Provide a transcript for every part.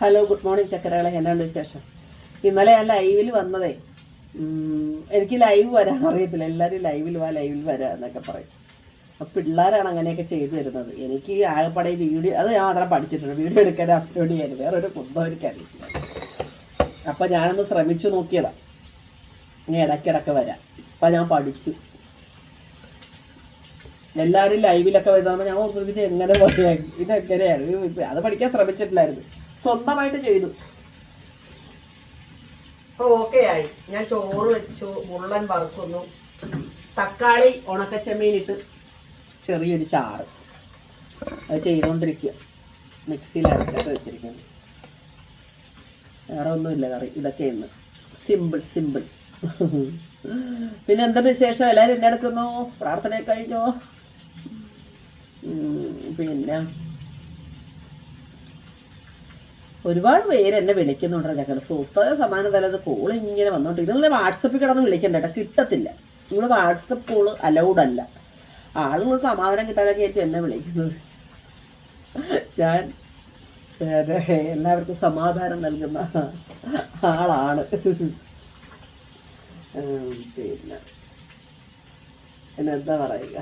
Hello good morning ചക്കരകളെ. എന്നാണ് വിശേഷം? ഇന്നലെ ഞാൻ ലൈവിൽ വന്നതേ. എനിക്ക് ലൈവ് വരാൻ അറിയത്തില്ല. എല്ലാവരും ലൈവിൽ വാ ലൈവിൽ വരാ എന്നൊക്കെ പറയും. അപ്പം പിള്ളേരാണ് അങ്ങനെയൊക്കെ ചെയ്തു തരുന്നത്. എനിക്ക് ആകെപ്പാടെ വീഡിയോ അത് ഞാൻ മാത്രം പഠിച്ചിട്ടുണ്ട്. വീഡിയോ എടുക്കാൻ അപ്ലോഡ് ചെയ്യാൻ വേറൊരു കുന്തം എനിക്കറിയില്ല അപ്പം ഞാനൊന്ന് ശ്രമിച്ചു നോക്കിയതാണ് ഇനി ഇടയ്ക്കിടയ്ക്ക് വരാം. അപ്പം ഞാൻ പഠിച്ചു. എല്ലാവരും ലൈവിലൊക്കെ വരുന്നപ്പോൾ ഞാൻ ഓർമ്മ ഇത് എങ്ങനെ പറയാം ഇതെങ്ങനെയാണ് അത് പഠിക്കാൻ ശ്രമിച്ചിട്ടില്ലായിരുന്നു. സ്വന്തമായിട്ട് ചെയ്തു. ഓക്കെ ആയി. ഞാൻ ചോറ് വെച്ചു മുള്ളൻ വറുക്കുന്നു. തക്കാളി ഉണക്കച്ചെമ്മീനിട്ട് ചെറിയൊരു ചാറ്. അത് ചെയ്തുകൊണ്ടിരിക്കുക മിക്സിയിൽ അരച്ചിട്ട് വെച്ചിരിക്കുന്നു വേറെ ഒന്നുമില്ല കറി ഇതൊക്കെ ഇന്ന് സിമ്പിൾ സിമ്പിൾ പിന്നെ എന്തൊരു വിശേഷം? എല്ലാവരും എന്നെ എടുക്കുന്നു? പ്രാർത്ഥന കഴിഞ്ഞോ? പിന്നെ ഒരുപാട് പേര് എന്നെ വിളിക്കുന്നുണ്ട് ഞങ്ങൾ സൂപ്പർ സമാന തലത് കോൾ ഇങ്ങനെ വന്നോണ്ട്. നിങ്ങൾ വാട്സപ്പിൽ കിടന്ന് വിളിക്കണ്ട കേട്ടോ. കിട്ടത്തില്ല. നിങ്ങൾ വാട്സപ്പ് കോൾ അലൗഡ് അല്ല. ആളുകൾ സമാധാനം കിട്ടാനൊക്കെ ആയിരിക്കും എന്നെ വിളിക്കുന്നത്. ഞാൻ എല്ലാവർക്കും സമാധാനം നൽകുന്ന ആളാണ്. പിന്നെ. എന്നെന്താ പറയുക?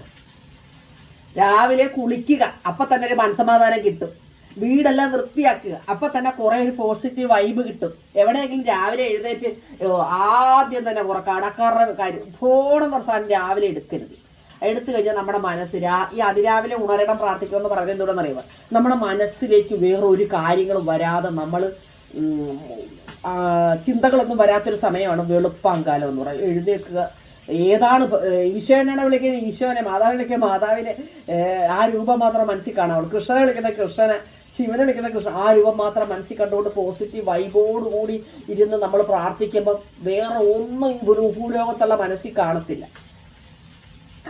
രാവിലെ കുളിക്കുക. അപ്പം തന്നെ ഒരു മനസമാധാനം കിട്ടും. വീടെല്ലാം വൃത്തിയാക്കുക. അപ്പൊ തന്നെ കുറെ ഒരു പോസിറ്റീവ് വൈബ് കിട്ടും. എവിടെയെങ്കിലും രാവിലെ എഴുന്നേറ്റ് ആദ്യം തന്നെ കുറെ കടക്കാരുടെ കാര്യം ഫോണും വർഷം രാവിലെ എടുക്കരുത്. എടുത്തു കഴിഞ്ഞാൽ നമ്മുടെ മനസ്സ് രാ ഈ അതിരാവിലെ ഉണരണം പ്രാർത്ഥിക്കുക എന്ന് പറയുന്നത് എന്തുകൊണ്ടെന്ന് അറിയുക നമ്മുടെ മനസ്സിലേക്ക് വേറെ ഒരു കാര്യങ്ങളും വരാതെ നമ്മൾ ചിന്തകളൊന്നും വരാത്തൊരു സമയമാണ് വെളുപ്പാങ്കാലം എന്ന് പറയുന്നത്. എഴുതേക്കുക ഏതാണ് ഈശോനാണ് വിളിക്കുന്നത്? ഈശോനെ മാതാവിനെ വിളിക്കുക മാതാവിനെ ആ രൂപം മാത്രം മനസ്സിൽ കാണാവുള്ളൂ കൃഷ്ണനെ വിളിക്കുന്ന കൃഷ്ണനെ. ശിവനെ വിളിക്കുന്ന കൃഷ്ണൻ ആ രൂപം മാത്രം മനസ്സിൽ കണ്ടുകൊണ്ട് പോസിറ്റീവ് വൈബോട് കൂടി ഇരുന്ന് നമ്മൾ പ്രാർത്ഥിക്കുമ്പോൾ വേറെ ഒന്നും ഒരു ഭൂലോകത്തുള്ള മനസ്സിൽ കാണത്തില്ല.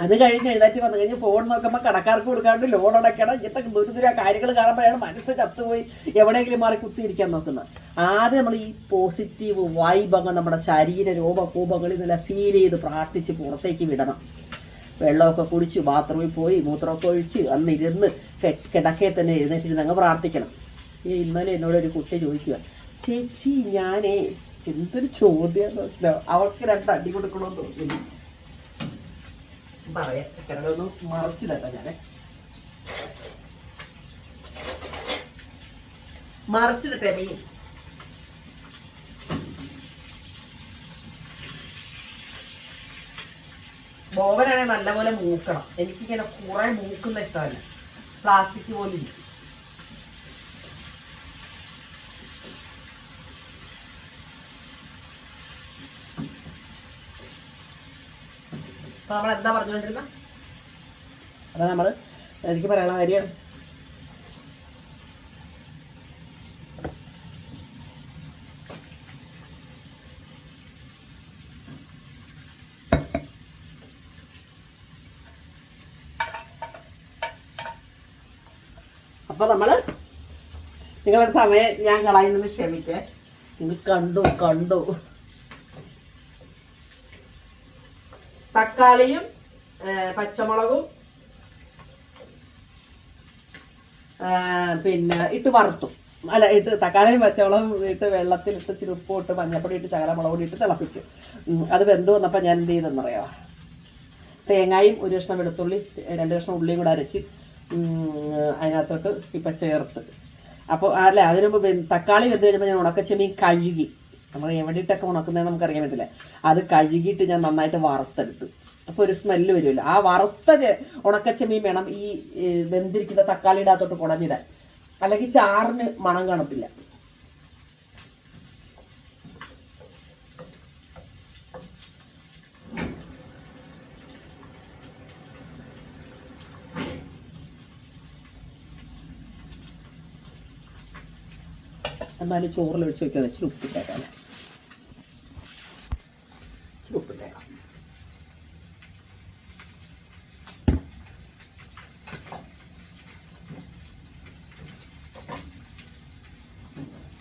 അത് കഴിഞ്ഞ് എഴുന്നേറ്റ് വന്നു കഴിഞ്ഞ് ഫോൺ നോക്കുമ്പോൾ കടക്കാർക്ക് കൊടുക്കാണ്ട് ലോൺ അടയ്ക്കണം ഇങ്ങനത്തെ ദുരിതര കാര്യങ്ങൾ കാണുമ്പോഴാണ് മനസ്സ് ചത്തുപോയി എവിടെയെങ്കിലും മാറി കുത്തിയിരിക്കാൻ നോക്കുന്നത്. ആദ്യം നമ്മൾ ഈ പോസിറ്റീവ് വൈബ് അങ്ങ് നമ്മുടെ ശരീര രൂപകൂപങ്ങളിൽ നല്ല ഫീൽ ചെയ്ത് പ്രാർത്ഥിച്ച് പുറത്തേക്ക് വിടണം. വെള്ളമൊക്കെ കുടിച്ച് ബാത്റൂമിൽ പോയി മൂത്രമൊക്കെ ഒഴിച്ച് അന്ന് ഇരുന്ന് കിടക്കയിൽ തന്നെ എഴുന്നേറ്റിരുന്ന് അങ്ങ് പ്രാർത്ഥിക്കണം. ഈ ഇന്നലെ എന്നോട് ഒരു കുട്ടി ചോദിക്കുക ചേച്ചി ഞാനേ എന്തൊരു ചോദ്യം അവൾക്ക് രണ്ട് അടി കൊടുക്കണമെന്ന് തോന്നുന്നു. പറയാം കിടന്നൊന്ന് മറിച്ചിടട്ടെ ഞാൻ. മറിച്ചിടട്ടെ നീ. ബോവനാണെങ്കിൽ നല്ലപോലെ മൂക്കണം. എനിക്കിങ്ങനെ കുറെ മൂക്കുന്ന ഇഷ്ടമല്ല. പ്ലാസ്റ്റിക് പോലെ ഇരിക്കും. നമ്മൾ എന്താ പറഞ്ഞുകൊണ്ടിരുന്ന? അതാ നമ്മൾ എനിക്ക് പറയാനുള്ള കാര്യം. അപ്പൊ നമ്മൾ നിങ്ങളുടെ സമയം ഞാൻ കളയുന്നത് ക്ഷമിക്കേ. നിങ്ങൾ കണ്ടു കണ്ടു. തക്കാളിയും പച്ചമുളകും പിന്നെ ഇട്ട് വറുത്തു. അല്ല ഇട്ട് തക്കാളിയും പച്ചമുളകും ഇട്ട് വെള്ളത്തിൽ ഇട്ട് ഇട്ട് മഞ്ഞപ്പൊടി ഇട്ട് ശകലമുളക് പൊടി ഇട്ട് തിളപ്പിച്ചു. അത് വെന്ത് വന്നപ്പോൾ ഞാൻ എന്ത് ചെയ്തെന്നറിയാം തേങ്ങായും ഒരു കഷ്ണം വെളുത്തുള്ളി രണ്ട് കഷ്ണം ഉള്ളിയും കൂടെ അരച്ച് അതിനകത്തോട്ട് ഇപ്പം ചേർത്ത്. അപ്പോൾ അല്ല അതിന് തക്കാളി വെന്ത് കഴിയുമ്പോൾ ഞാൻ ഉണക്കച്ചെമ്മീൻ കഴുകി. നമ്മൾ എവിടെയിട്ടൊക്കെ ഉണക്കുന്നതെന്ന് നമുക്കറിയാൻ പറ്റില്ല. അത് കഴുകിയിട്ട് ഞാൻ നന്നായിട്ട് വറുത്തെടുത്തു. അപ്പോൾ ഒരു സ്മെല്ല് വരുമല്ലോ. ആ വറുത്ത ഉണക്കച്ചെമ്മീൻ വേണം ഈ വെന്തിരിക്കുന്ന തക്കാളിയുടെ അകത്തോട്ട് കുടഞ്ഞിടാൻ. അല്ലെങ്കിൽ ചാറിന് മണം കാണത്തില്ല. എന്നാലും ചോറിൽ ഒഴിച്ച് വെക്കാതെ ഇച്ചിരി ഉപ്പിട്ടേക്കാം അല്ലേ? ഇച്ചിരി ഉപ്പിട്ടേക്കാം.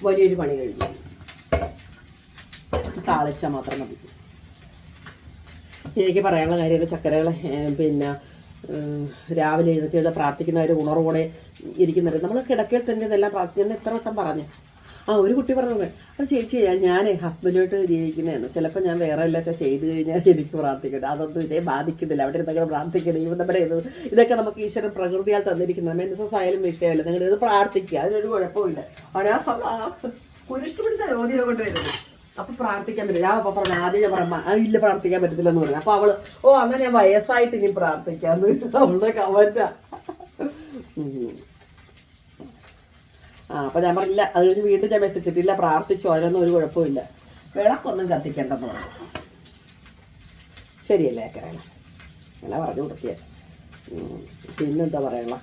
വലിയൊരു പണി കഴിഞ്ഞു. താളിച്ചാൽ മാത്രം മതി. എനിക്ക് പറയാനുള്ള കാര്യമല്ല ചക്കരകളെ പിന്നെ രാവിലെ എഴുന്നേറ്റ് പ്രാർത്ഥിക്കുന്നവർ ഉണർവോടെ ഇരിക്കുന്നവർ നമ്മൾ കിടക്കയിൽ തന്നെ ഇതെല്ലാം പ്രാർത്ഥിച്ചു എത്ര വട്ടം പറഞ്ഞു. ആ ഒരു കുട്ടി പറഞ്ഞു അത് ചേച്ചി ഞാൻ ഹസ്ബൻഡുമായിട്ട് ജീവിക്കുന്നതാണ്. ചിലപ്പോൾ ഞാൻ വേറെ എല്ലാം ചെയ്തു കഴിഞ്ഞാൽ എനിക്ക് പ്രാർത്ഥിക്കട്ടെ. അതൊന്നും ഇതേ ബാധിക്കുന്നില്ല. അവിടെ ഇരുന്നൊക്കെ പ്രാർത്ഥിക്കണം ഇവ നമ്മുടെ ഇത് ഇതൊക്കെ നമുക്ക് ഈശ്വരൻ പ്രകൃതിയാൽ തന്നിരിക്കുന്ന മെൻസസ് ആയാലും വിഷയമല്ല. നിങ്ങൾ ഇത് പ്രാർത്ഥിക്കുക. അതിനൊരു കുഴപ്പമില്ല. അവനാ കുരിഷ്ടപ്പെടുത്ത രോഗിയെ കൊണ്ട് വരുന്നത് അപ്പൊ പ്രാർത്ഥിക്കാൻ പറ്റില്ല. ഞാൻ അപ്പൊ പറഞ്ഞു ആദ്യം ഞാൻ പറഞ്ഞു "ആ, ഇല്ല പ്രാർത്ഥിക്കാൻ പറ്റത്തില്ല എന്ന് പറഞ്ഞു. അപ്പൊ അവൾ ഓ അങ്ങനെ ഞാൻ വയസ്സായിട്ട് ഇനി പ്രാർത്ഥിക്കാന്ന്. അവളുടെ ഉം. ആ അപ്പൊ ഞാൻ പറഞ്ഞില്ല അത് കഴിഞ്ഞ് വീണ്ടും ഞാൻ മെസ്സിച്ചിട്ടില്ല പ്രാർത്ഥിച്ചു അതിനൊന്നും ഒരു കുഴപ്പമില്ല വിളക്കൊന്നും കത്തിക്കേണ്ടെന്ന് പറഞ്ഞു. ശരിയല്ലേ കരള അങ്ങനെ പറഞ്ഞു കൊടുത്തിയ. പിന്നെന്താ പറയണ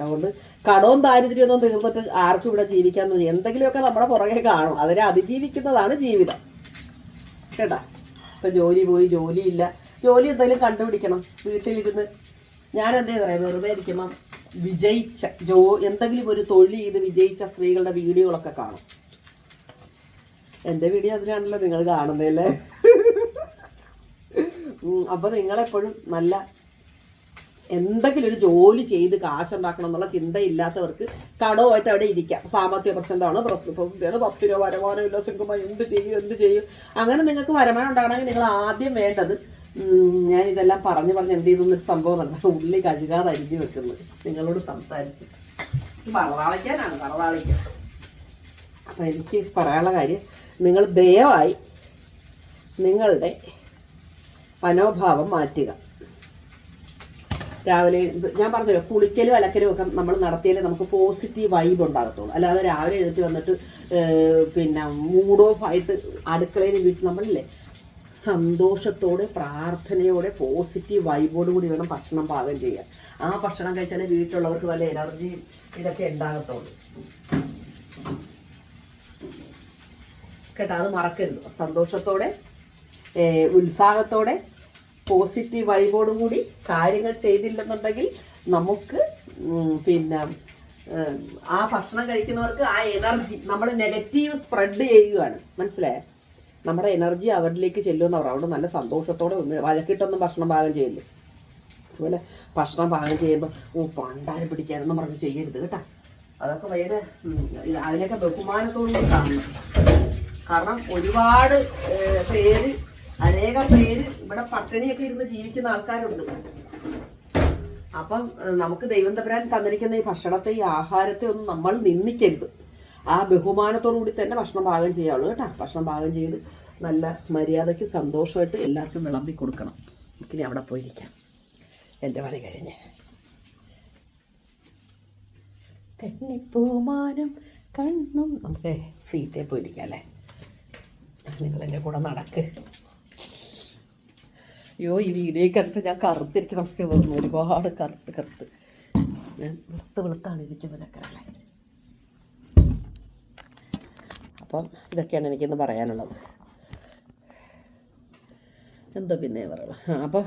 അതുകൊണ്ട് കടവും ദാരിദ്ര്യമൊന്നും തീർന്നിട്ട് ആർക്കും ഇവിടെ ജീവിക്കാന്ന് എന്തെങ്കിലുമൊക്കെ നമ്മുടെ പുറകെ കാണും. അതിനെ അതിജീവിക്കുന്നതാണ് ജീവിതം. കേട്ടാ? ഇപ്പൊ ജോലി പോയി ജോലിയില്ല. ജോലി എന്തെങ്കിലും കണ്ടുപിടിക്കണം. വീട്ടിലിരുന്ന് പറയാ വെറുതെ ഇരിക്കുമ്പം വിജയിച്ച ജോ എന്തെങ്കിലും ഒരു തൊഴിൽ ചെയ്ത് വിജയിച്ച സ്ത്രീകളുടെ വീഡിയോകളൊക്കെ കാണും. എന്റെ വീഡിയോ അതിനാണല്ലോ നിങ്ങൾ കാണുന്നതല്ലേ അപ്പോൾ നിങ്ങളെപ്പോഴും നല്ല എന്തെങ്കിലും ഒരു ജോലി ചെയ്ത് കാശുണ്ടാക്കണം എന്നുള്ള ചിന്തയില്ലാത്തവർക്ക് കടവുമായിട്ട് അവിടെ ഇരിക്കാം. സാമ്പത്തിക പ്രശ്നമാണ് പ്രതിയാണ് പത്ത് രൂപ വരുമാനം ഇല്ല സിംഗുമ്പോൾ എന്ത് ചെയ്യും എന്ത് ചെയ്യും? അങ്ങനെ നിങ്ങൾക്ക് വരുമാനം ഉണ്ടാകണമെങ്കിൽ നിങ്ങൾ ആദ്യം വേണ്ടത് ഞാൻ ഇതെല്ലാം പറഞ്ഞു പറഞ്ഞ് എന്ത് ചെയ്തൊന്നൊരു സംഭവം നടന്നു. ഉള്ളി കഴുകാതെ അരിഞ്ഞു വെക്കുന്നത്. നിങ്ങളോട് സംസാരിച്ച്. പറവാളിക്കാനാണ് പറവാളിക്കാൻ അപ്പം എനിക്ക് പറയാനുള്ള കാര്യം നിങ്ങൾ ദയവായി നിങ്ങളുടെ മനോഭാവം മാറ്റുക. രാവിലെ ഞാൻ പറഞ്ഞല്ലോ കുളിക്കലും അലക്കലും ഒക്കെ നമ്മൾ നടത്തിയാലേ നമുക്ക് പോസിറ്റീവ് വൈബ് ഉണ്ടാകത്തുള്ളൂ. അല്ലാതെ രാവിലെ എഴുന്നേറ്റ് വന്നിട്ട് പിന്നെ മൂഡ് ഓഫ് ആയിട്ട് അടുക്കളയിൽ വീട്ടിൽ നമ്മളില്ലേ സന്തോഷത്തോടെ പ്രാർത്ഥനയോടെ പോസിറ്റീവ് വൈബോട് കൂടി വേണം ഭക്ഷണം പാകം ചെയ്യാൻ. ആ ഭക്ഷണം കഴിച്ചാലേ വീട്ടിലുള്ളവർക്ക് നല്ല എനർജി ഇതൊക്കെ ഉണ്ടാകത്തുള്ളൂ. കേട്ടോ അത് മറക്കരുത്. സന്തോഷത്തോടെ ഉത്സാഹത്തോടെ പോസിറ്റീവ് വൈബോടും കൂടി കാര്യങ്ങൾ ചെയ്തില്ലെന്നുണ്ടെങ്കിൽ നമുക്ക് പിന്നെ ആ ഭക്ഷണം കഴിക്കുന്നവർക്ക് ആ എനർജി നമ്മൾ നെഗറ്റീവ് സ്പ്രെഡ് ചെയ്യുകയാണ്. മനസ്സിലായേ? നമ്മുടെ എനർജി അവരിലേക്ക് ചെല്ലുമെന്ന് പറയാം. അവിടെ നല്ല സന്തോഷത്തോടെ ഒന്ന് വഴക്കിട്ടൊന്നും ഭക്ഷണം പാകം ചെയ്യല്ലേ അതുപോലെ ഭക്ഷണം പാകം ചെയ്യുമ്പോൾ ഓ പണ്ടാരം പിടിക്കാനൊന്നും പറഞ്ഞ് ചെയ്യരുത് കേട്ടോ. അതൊക്കെ വേറെ അതിനൊക്കെ ബഹുമാനത്തോടുകൂടി കാണണം. കാരണം ഒരുപാട് പേര് അനേകം പേര് ഇവിടെ പട്ടിണിയൊക്കെ ഇരുന്ന് ജീവിക്കുന്ന ആൾക്കാരുണ്ട്. അപ്പം നമുക്ക് ദൈവം തമ്പുരാൻ തന്നിരിക്കുന്ന ഈ ഭക്ഷണത്തെ ഈ ആഹാരത്തെ ഒന്നും നമ്മൾ നിന്ദിക്കരുത്. ആ ബഹുമാനത്തോടു കൂടി തന്നെ ഭക്ഷണം പാകം ചെയ്യാവുള്ളൂ കേട്ടോ. ഭക്ഷണം പാകം ചെയ്ത് നല്ല മര്യാദയ്ക്ക് സന്തോഷമായിട്ട് എല്ലാവർക്കും വിളമ്പി കൊടുക്കണം. എനിക്കിനി അവിടെ പോയിരിക്കാം. എന്റെ പണി കഴിഞ്ഞ്. തെന്നിപ്പൂമാനം കണ്ണും നമുക്ക് സീറ്റേ പോയിരിക്കാം അല്ലേ? നിങ്ങൾ എന്റെ കൂടെ നടക്ക്. അയ്യോ ഈ വീഡിയോ കണ്ടിട്ട് ഞാൻ കറുത്തിരിക്കുന്ന. ഒരുപാട് കറുത്ത് കറുത്ത്. ഞാൻ വെളുത്ത് വെളുത്താണ് ഇരിക്കുന്നത് ചക്കരല്ലേ അപ്പം ഇതൊക്കെയാണ് എനിക്കിന്ന് പറയാനുള്ളത്. എന്താ പിന്നെ പറയുക അപ്പോൾ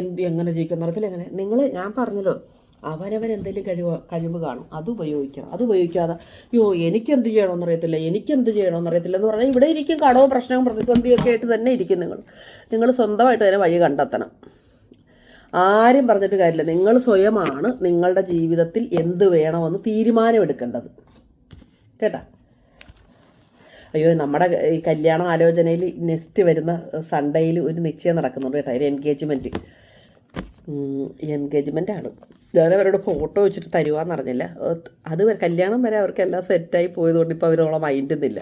എന്ത് എങ്ങനെ ജീവിക്കുന്ന? തരത്തിൽ എങ്ങനെ? നിങ്ങൾ ഞാൻ പറഞ്ഞല്ലോ അവനവൻ എന്തെങ്കിലും കഴിവ് കഴിവ് കാണും. അത് ഉപയോഗിക്കണം. അത് ഉപയോഗിക്കാതെ യോ എനിക്കെന്ത് അറിയത്തില്ല എനിക്കെന്ത് ചെയ്യണമെന്ന് അറിയത്തില്ല എന്ന് പറഞ്ഞാൽ ഇവിടെ ഇരിക്കും കടവും പ്രശ്നവും പ്രതിസന്ധിയൊക്കെ ആയിട്ട് തന്നെ ഇരിക്കും നിങ്ങൾ. നിങ്ങൾ സ്വന്തമായിട്ട് തന്നെ വഴി കണ്ടെത്തണം. ആരും പറഞ്ഞിട്ട് കാര്യമില്ല. നിങ്ങൾ സ്വയമാണ് നിങ്ങളുടെ ജീവിതത്തിൽ എന്ത് വേണമെന്ന് തീരുമാനമെടുക്കേണ്ടത്. കേട്ടാ? അയ്യോ നമ്മുടെ ഈ കല്യാണ ആലോചനയിൽ നെക്സ്റ്റ് വരുന്ന സൺഡേയിൽ ഒരു നിശ്ചയം നടക്കുന്നുണ്ട് കേട്ടോ ഒരു എൻഗേജ്മെന്റ് എൻഗേജ്മെന്റ് ആണ്. ഞാൻ അവരോട് ഫോട്ടോ വെച്ചിട്ട് തരുവാന്ന് അറിഞ്ഞില്ല. അത് കല്യാണം വരെ അവർക്കെല്ലാം സെറ്റായി പോയതുകൊണ്ട് ഇപ്പോൾ അവരോളം മൈൻഡൊന്നുമില്ല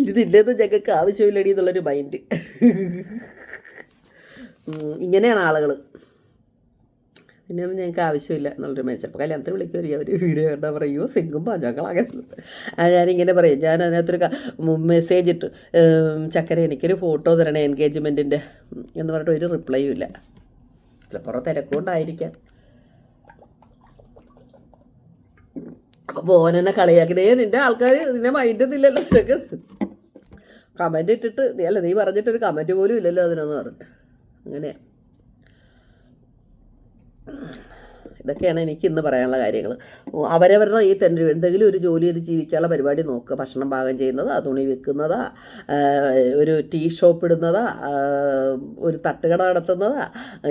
ഇരുന്നില്ലെന്ന് ഞങ്ങൾക്ക് ആവശ്യമില്ലടി എന്നുള്ളൊരു മൈൻഡ് ഇങ്ങനെയാണ് ആളുകൾ പിന്നെയൊന്നും ഞങ്ങൾക്ക് ആവശ്യമില്ല എന്നുള്ളൊരു മനുഷ്യൻ അപ്പോൾ കല്യാണത്തിൽ വിളിക്കുക അവർ വീഡിയോ കണ്ടാൽ പറയുമോ സിംഗും ആ ഞാനിങ്ങനെ പറയും. ഞാൻ അതിനകത്തൊരു മെസ്സേജ് ഇട്ട്. ചക്കര എനിക്കൊരു ഫോട്ടോ തരണേ എൻഗേജ്മെന്റിന്റെ എന്ന് പറഞ്ഞിട്ട് ഒരു റിപ്ലൈയും ഇല്ല. ചിലപ്പോൾ തിരക്കുകൊണ്ടായിരിക്കാം. അപ്പോൾ ബോനെന്നെ കളിയാക്കി ദേ നിന്റെ ആൾക്കാർ നിന്നെ മൈൻഡൊന്നുമില്ലല്ലോ നിനക്ക്. കമന്റ് ഇട്ടിട്ട് അല്ല നീ പറഞ്ഞിട്ടൊരു കമന്റ് പോലും ഇല്ലല്ലോ അതിനെന്ന് പറഞ്ഞു. അങ്ങനെയാണ് ഇതൊക്കെയാണ് എനിക്ക് ഇന്ന് പറയാനുള്ള കാര്യങ്ങൾ. അവരവരുടെ ഈ തന്നെ എന്തെങ്കിലും ഒരു ജോലി ചെയ്ത് ജീവിക്കാനുള്ള പരിപാടി നോക്കുക ഭക്ഷണം പാകം ചെയ്യുന്നതാ തുണി വിൽക്കുന്നതാ ഒരു ടീ ഷോപ്പ് ഇടുന്നതാ ഒരു തട്ടുകട നടത്തുന്നതാ.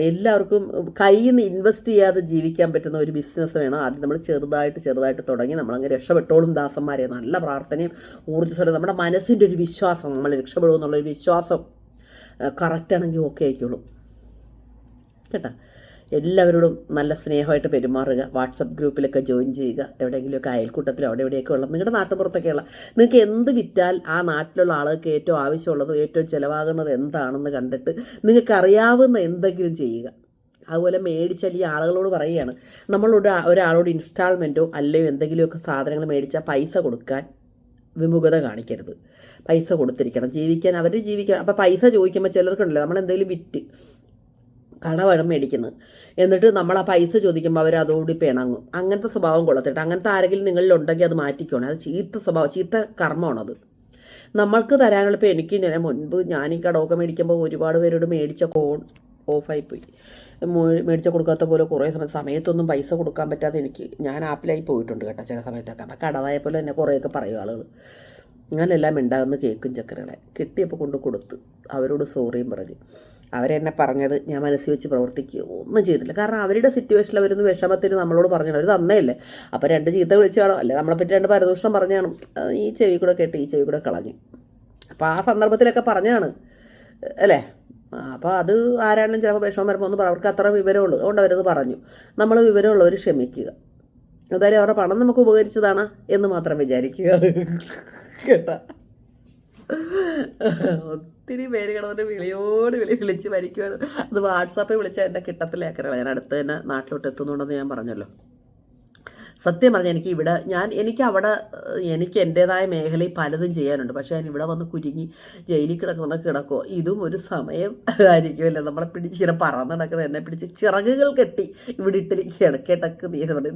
എല്ലാവർക്കും കയ്യിൽ നിന്ന് ഇൻവെസ്റ്റ് ചെയ്യാതെ ജീവിക്കാൻ പറ്റുന്ന ഒരു ബിസിനസ് വേണം. ആദ്യം നമ്മൾ ചെറുതായിട്ട് ചെറുതായിട്ട് തുടങ്ങി നമ്മളങ്ങ് രക്ഷപ്പെട്ടോളും ദാസന്മാരെ. നല്ല പ്രാർത്ഥനയും ഊർജസ്വരം നമ്മുടെ മനസ്സിന്റെ ഒരു വിശ്വാസം നമ്മൾ രക്ഷപ്പെടുമെന്നുള്ളൊരു വിശ്വാസം കറക്റ്റാണെങ്കിൽ ഓക്കെ ആയിക്കോളും. കേട്ടോ? എല്ലാവരോടും നല്ല സ്നേഹമായിട്ട് പെരുമാറുക. വാട്സപ്പ് ഗ്രൂപ്പിലൊക്കെ ജോയിൻ ചെയ്യുക. എവിടെയെങ്കിലുമൊക്കെ അയൽക്കൂട്ടത്തിലോ അവിടെ എവിടെയൊക്കെ ഉള്ള നിങ്ങളുടെ നാട്ടുപുറത്തൊക്കെയുള്ള നിങ്ങൾക്ക് എന്ത് വിറ്റാൽ ആ നാട്ടിലുള്ള ആളുകൾക്ക് ഏറ്റവും ആവശ്യമുള്ളതും ഏറ്റവും ചിലവാകുന്നത് എന്താണെന്ന് കണ്ടിട്ട് നിങ്ങൾക്ക് അറിയാവുന്ന എന്തെങ്കിലും ചെയ്യുക. അതുപോലെ മേടിച്ചാൽ ഈ ആളുകളോട് പറയുകയാണ് നമ്മളോട് ഒരാളോട് ഇൻസ്റ്റാൾമെന്റോ അല്ലയോ എന്തെങ്കിലുമൊക്കെ സാധനങ്ങൾ മേടിച്ചാൽ പൈസ കൊടുക്കാൻ വിമുഖത കാണിക്കരുത്. പൈസ കൊടുത്തിരിക്കണം. ജീവിക്കാൻ അവർ ജീവിക്കണം അപ്പോൾ പൈസ ചോദിക്കുമ്പോൾ ചിലർക്കുണ്ടല്ലോ നമ്മൾ എന്തെങ്കിലും വിറ്റ് കടമാണ് മേടിക്കുന്നത്. എന്നിട്ട് നമ്മൾ ആ പൈസ ചോദിക്കുമ്പോൾ അവർ അതോടി പിണങ്ങും. അങ്ങനത്തെ സ്വഭാവം കൊള്ളത്തിട്ട് അങ്ങനത്തെ ആരെങ്കിലും നിങ്ങളിലുണ്ടെങ്കിൽ അത് മാറ്റിക്കോണം. അത് ചീത്ത സ്വഭാവം ചീത്ത കർമ്മമാണത് നമ്മൾക്ക് തരാനുള്ള ഇപ്പോൾ എനിക്ക് ഞാൻ മുൻപ് ഞാൻ ഈ കടമൊക്കെ മേടിക്കുമ്പോൾ ഒരുപാട് പേരോട് മേടിച്ച കോൺ ഓഫായിപ്പോയി. മേടിച്ച കൊടുക്കാത്ത പോലെ കുറേ സമയം സമയത്തൊന്നും പൈസ കൊടുക്കാൻ പറ്റാതെ എനിക്ക് ഞാൻ ആപ്പിലായി പോയിട്ടുണ്ട് കേട്ടോ ചില സമയത്തൊക്കെ. അപ്പം കടതായ പോലെ തന്നെ കുറേയൊക്കെ പറയും ആളുകൾ ഞാനെല്ലാം ഉണ്ടാകുന്ന കേക്കും ചക്കരകളെ കിട്ടിയപ്പോൾ കൊണ്ട് കൊടുത്ത്. അവരോട് സോറിയും പറഞ്ഞു. അവരെന്നെ പറഞ്ഞത് ഞാൻ മനസ്സിൽ വെച്ച് പ്രവർത്തിക്കുക ഒന്നും ചെയ്തില്ല. കാരണം അവരുടെ സിറ്റുവേഷനിൽ അവരൊന്ന് വിഷമത്തിന് നമ്മളോട് പറഞ്ഞു അവർ തന്നേയല്ലേ. അപ്പോൾ രണ്ട് ചീത്ത വിളിച്ചു കാണും. അല്ലെ നമ്മളെ പറ്റി രണ്ട് പരദൂഷണം പറഞ്ഞാണ് ഈ ചെവി കൂടെ കേട്ട് ഈ ചെവി കൂടെ കളഞ്ഞു. അപ്പോൾ ആ സന്ദർഭത്തിലൊക്കെ പറഞ്ഞാണ്. അല്ലേ? അപ്പോൾ അത് ആരാണെങ്കിലും ചിലപ്പോൾ വിഷമം വരുമ്പോൾ ഒന്ന് അവർക്ക് അത്ര വിവരമുള്ളൂ. അതുകൊണ്ട് അവരത് പറഞ്ഞു. നമ്മൾ വിവരമുള്ളവർ ക്ഷമിക്കുക. എന്തായാലും അവരുടെ പണം നമുക്ക് ഉപകരിച്ചതാണ് എന്ന് മാത്രം വിചാരിക്കുക. കേട്ടാ. ഒത്തിരി പേര് കിടന്നിട്ട് വിളിയോട് വിളി വിളിച്ച് മരിക്കുകയാണ് അത് വാട്സാപ്പിൽ വിളിച്ചാൽ എന്നെ കിട്ടത്തിലേക്കറ ഞാൻ അടുത്ത് തന്നെ നാട്ടിലോട്ട് എത്തുന്നുണ്ടെന്ന് ഞാൻ പറഞ്ഞല്ലോ. സത്യം പറഞ്ഞാൽ എനിക്ക് ഇവിടെ ഞാൻ എനിക്ക് അവിടെ എനിക്ക് എന്റേതായ മേഖലയിൽ പലതും ചെയ്യാനുണ്ട്. പക്ഷേ ഞാൻ ഇവിടെ വന്ന് കുരുങ്ങി ജയിലിൽ കിടക്കുന്ന കിടക്കോ ഇതും ഒരു സമയം ആയിരിക്കുമല്ലോ. നമ്മളെ പിടിച്ച് ഇങ്ങനെ പറന്ന് നടക്കുന്നത് എന്നെ പിടിച്ച് ചിറകുകൾ കെട്ടി ഇവിടെ ഇട്ടിരിക്കുകയാണ്. കിടക്ക്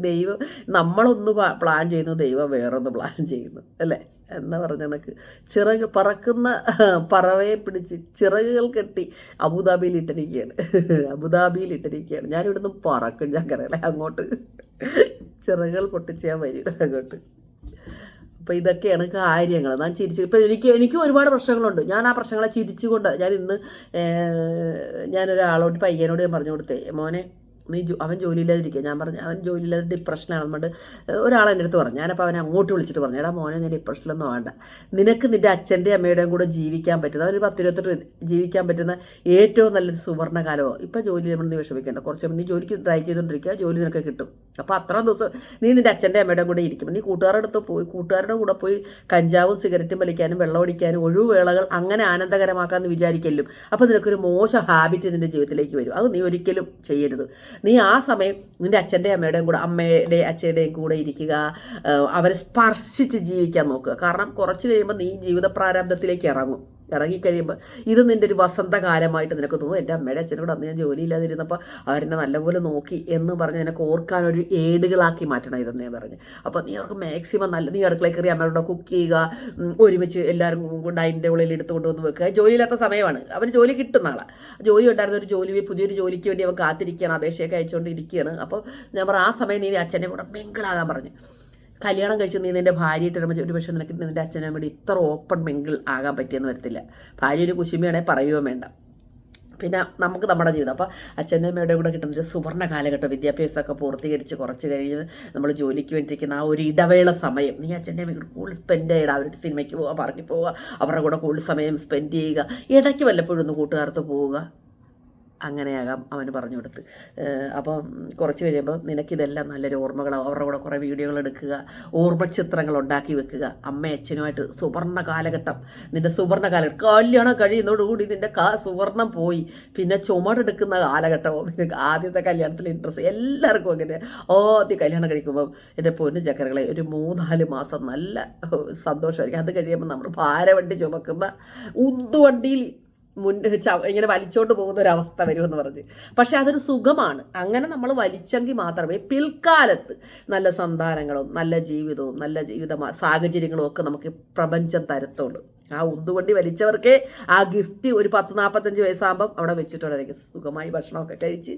ദൈവം നമ്മളൊന്ന് പ്ലാൻ ചെയ്യുന്നു ദൈവം വേറൊന്ന് പ്ലാൻ ചെയ്യുന്നു. അല്ലേ? എന്ന് പറഞ്ഞ കണക്ക്. ചിറക് പറക്കുന്ന പറവയെ പിടിച്ച് ചിറകുകൾ കെട്ടി അബുദാബിയിൽ ഇട്ടിരിക്കുകയാണ്. അബുദാബിയിൽ ഇട്ടിരിക്കുകയാണ്. ഞാനിവിടുന്ന് പറക്കും ചക്കരകളെ അങ്ങോട്ട്. ചിറകുകൾ പൊട്ടിച്ച് ഞാൻ വരിയുടെ അങ്ങോട്ട്. അപ്പോൾ ഇതൊക്കെയാണ് കാര്യങ്ങൾ. ഞാൻ ചിരിച്ച് ഇപ്പം എനിക്ക് എനിക്കും ഒരുപാട് പ്രശ്നങ്ങളുണ്ട്. ഞാൻ ആ പ്രശ്നങ്ങളെ ചിരിച്ചുകൊണ്ട് ഞാൻ ഇന്ന് ഞാനൊരാളോട് പയ്യനോട് ഞാൻ പറഞ്ഞു കൊടുത്തേ മോനെ നീ അവൻ ജോലിയില്ലാതിരിക്കുക. ഞാൻ പറഞ്ഞു അവൻ ജോലിയില്ലാതെ ഡിപ്രഷനാണ് അതുകൊണ്ട് ഒരാൾ എന്റെ അടുത്ത് പറഞ്ഞു. ഞാനപ്പോൾ അവനെ അങ്ങോട്ട് വിളിച്ചിട്ട് പറഞ്ഞു എടാ മോനെ നീ ഡിപ്രഷനിലൊന്നും വേണ്ട നിനക്ക് നിന്റെ അച്ഛന്റെ അമ്മയുടെയും കൂടെ ജീവിക്കാൻ പറ്റുന്ന ഒരു പത്ത് ഇരുപത്തെട്ട് ജീവിക്കാൻ പറ്റുന്ന ഏറ്റവും നല്ലൊരു സുവർണ കാലമോ ഇപ്പം ജോലി നമ്മൾ നീ വിഷമിക്കേണ്ട. കുറച്ച് നീ ജോലിക്ക് ട്രൈ ചെയ്തുകൊണ്ടിരിക്കുക ജോലി നിനക്ക് കിട്ടും. അപ്പോൾ അത്രയും ദിവസം നീ നിന്റെ അച്ഛന്റെ അമ്മയുടെ കൂടെ ഇരിക്കും നീ കൂട്ടുകാരുടെ അടുത്ത് പോയി കൂട്ടുകാരുടെ കൂടെ പോയി കഞ്ചാവും സിഗരറ്റും വലിക്കാനും വെള്ളം അടിക്കാനും ഒഴിവുവേളകൾ അങ്ങനെ ആനന്ദകരമാക്കാമെന്ന് വിചാരിക്കലും അപ്പോൾ നിനക്കൊരു മോശം ഹാബിറ്റ് നിന്റെ ജീവിതത്തിലേക്ക് വരും. അത് നീ ഒരിക്കലും ചെയ്യരുത്. നീ ആ സമയം നിന്റെ അച്ഛന്റെ അമ്മയുടെയും കൂടെ അമ്മയുടെ അച്ഛയുടെയും കൂടെ ഇരിക്കുക അവരെ സ്പർശിച്ച് ജീവിക്കാൻ നോക്കുക. കാരണം കുറച്ച് കഴിയുമ്പോൾ നീ ജീവിത പ്രാരാബ്ദത്തിലേക്ക് ഇറങ്ങും. ഇറങ്ങിക്കഴിയുമ്പോൾ ഇത് നിന്റെ ഒരു വസന്തകാലമായിട്ട് നിനക്ക് തോന്നും. എന്റെ അമ്മയുടെ അച്ഛനോട് അന്ന് ഞാൻ ജോലിയില്ലാതിരുന്നപ്പോൾ അവരെന്നെ നല്ലപോലെ നോക്കി എന്ന് പറഞ്ഞ് നിനക്ക് ഓർക്കാൻ ഒരു ഏടുകളാക്കി മാറ്റണം ഇതെന്ന് ഞാൻ പറഞ്ഞു. അപ്പോൾ നീ അവർക്ക് മാക്സിമം നല്ല നീ അടുക്കളയിൽ കയറി അമ്മയോട് കുക്ക് ചെയ്യുക ഒരുമിച്ച് എല്ലാവരും ഡൈനിങ് ടേബിളിൽ എടുത്തുകൊണ്ട് കൊണ്ടുവന്ന് വെക്കുക. ജോലിയില്ലാത്ത സമയമാണ്. അവന് ജോലി കിട്ടുന്ന ആളാണ് ജോലി ഉണ്ടായിരുന്ന ഒരു ജോലി പുതിയൊരു ജോലിക്ക് വേണ്ടി അവൻ കാത്തിരിക്കുകയാണ് അപേക്ഷയൊക്കെ അയച്ചുകൊണ്ട് ഇരിക്കുകയാണ് അപ്പോൾ ഞാൻ പറഞ്ഞു ആ സമയം നീ അച്ഛന്റെ കൂടെ മിങ്കിളാകാൻ പറഞ്ഞു. കല്യാണം കഴിച്ച് നീ നിന്റെ ഭാര്യയായിട്ട് വരുമ്പോൾ ഒരു പക്ഷേ നിനക്ക് നിന്റെ അച്ഛനും വേണ്ടി ഇത്ര ഓപ്പൺ മെങ്കിൽ ആകാൻ പറ്റിയെന്ന് വരത്തില്ല. ഭാര്യ ഒരു കുശുമിയാണെങ്കിൽ പറയുകയോ വേണ്ട. പിന്നെ നമുക്ക് നമ്മുടെ ജീവിതം. അപ്പോൾ അച്ഛന്റെ അമ്മയുടെ കൂടെ കിട്ടുന്ന ഒരു സുവർണ കാലഘട്ടം വിദ്യാഭ്യാസമൊക്കെ പൂർത്തീകരിച്ച് കുറച്ച് കഴിഞ്ഞ് നമ്മൾ ജോലിക്ക് വേണ്ടിയിരിക്കുന്ന ആ ഒരു ഇടവേള സമയം. നീ അച്ഛന്റെ അമ്മയുടെ കൂടുതൽ സ്പെൻഡ് ചെയ്യണം അവരുടെ സിനിമയ്ക്ക് പോവുക പാർക്കിൽ പോവുക അവരുടെ കൂടെ കൂടുതൽ സമയം സ്പെൻഡ് ചെയ്യുക. ഇടയ്ക്ക് വല്ലപ്പോഴും ഒന്ന് കൂട്ടുകാർത്ത് പോവുക. അങ്ങനെയാകാം അവന് പറഞ്ഞു കൊടുത്ത്. അപ്പം കുറച്ച് കഴിയുമ്പോൾ നിനക്കിതെല്ലാം നല്ലൊരു ഓർമ്മകളാവും. അവരുടെ കൂടെ കുറേ വീഡിയോകൾ എടുക്കുക ഓർമ്മചിത്രങ്ങൾ ഉണ്ടാക്കി വെക്കുക. അമ്മ അച്ഛനുമായിട്ട് സുവർണ കാലഘട്ടം. നിന്റെ സുവർണ കാലഘട്ടം. കല്യാണം കഴിയുന്നതോടുകൂടി നിന്റെ കാ സുവർണം പോയി. പിന്നെ ചുമടെടുക്കുന്ന കാലഘട്ടമോ നിനക്ക് ആദ്യത്തെ കല്യാണത്തിൽ ഇൻട്രസ്റ്റ് എല്ലാവർക്കും അങ്ങനെ. ആദ്യം കല്യാണം കഴിക്കുമ്പം എന്റെ പൊന്നു ചക്കരകളെ ഒരു മൂന്നാൽ മാസം നല്ല സന്തോഷമായിരിക്കും. അത് കഴിയുമ്പോൾ നമ്മൾ ഭാരവണ്ടി ചുമക്കുന്ന ഉന്തുവണ്ടിയിൽ ചവ ഇങ്ങനെ വലിച്ചോണ്ട് പോകുന്ന ഒരു അവസ്ഥ വരുമെന്ന് പറഞ്ഞ്. പക്ഷെ അതൊരു സുഖമാണ്. അങ്ങനെ നമ്മൾ വലിച്ചെങ്കിൽ മാത്രമേ പിൽക്കാലത്ത് നല്ല സന്താനങ്ങളും നല്ല ജീവിതവും നല്ല ജീവിത സാഹചര്യങ്ങളും ഒക്കെ നമുക്ക് പ്രപഞ്ചം തരത്തുള്ളൂ. ആ ഉന്തുവണ്ടി വലിച്ചവർക്ക് ആ ഗിഫ്റ്റ് ഒരു പത്ത് നാൽപ്പത്തഞ്ച് വയസ്സാകുമ്പം അവിടെ വെച്ചിട്ടുണ്ടായിരിക്കും. സുഖമായി ഭക്ഷണമൊക്കെ കഴിച്ച്